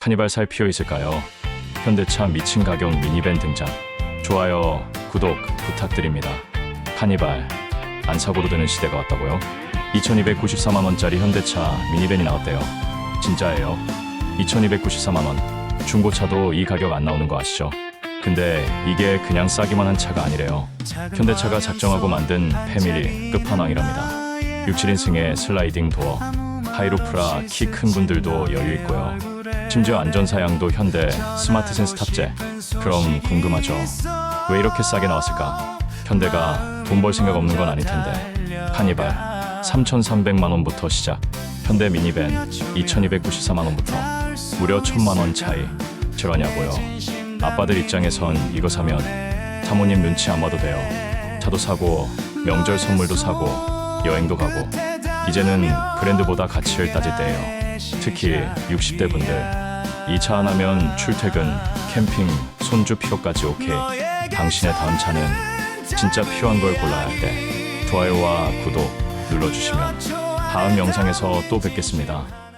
카니발 살 피어 있을까요? 현대차 미친 가격 미니밴 등장. 좋아요, 구독 부탁드립니다. 카니발 안 사고로 드는 시대가 왔다고요? 2294만 원짜리 현대차 미니밴이 나왔대요. 진짜예요. 2294만 원. 중고차도 이 가격 안 나오는 거 아시죠? 근데 이게 그냥 싸기만 한 차가 아니래요. 현대차가 작정하고 만든 패밀리 끝판왕이랍니다. 67인승의 슬라이딩 도어, 하이로프라 키 큰 분들도 여유 있고요. 심지어 안전사양도 현대 스마트 센스 탑재. 그럼 궁금하죠. 왜 이렇게 싸게 나왔을까? 현대가 돈 벌 생각 없는 건 아닐 텐데. 카니발 3,300만 원부터 시작. 현대 미니밴 2,294만 원부터 무려 1,000만 원 차이. 제가냐고요. 아빠들 입장에선 이거 사면 사모님 눈치 안 봐도 돼요. 차도 사고 명절 선물도 사고 여행도 가고 이제는 브랜드보다 가치를 따질 때예요. 특히 60대 분들 이 차 하나면 출퇴근, 캠핑, 손주 필요까지 오케이. 당신의 다음 차는 진짜 필요한 걸 골라야 할 때 좋아요와 구독 눌러주시면 다음 영상에서 또 뵙겠습니다.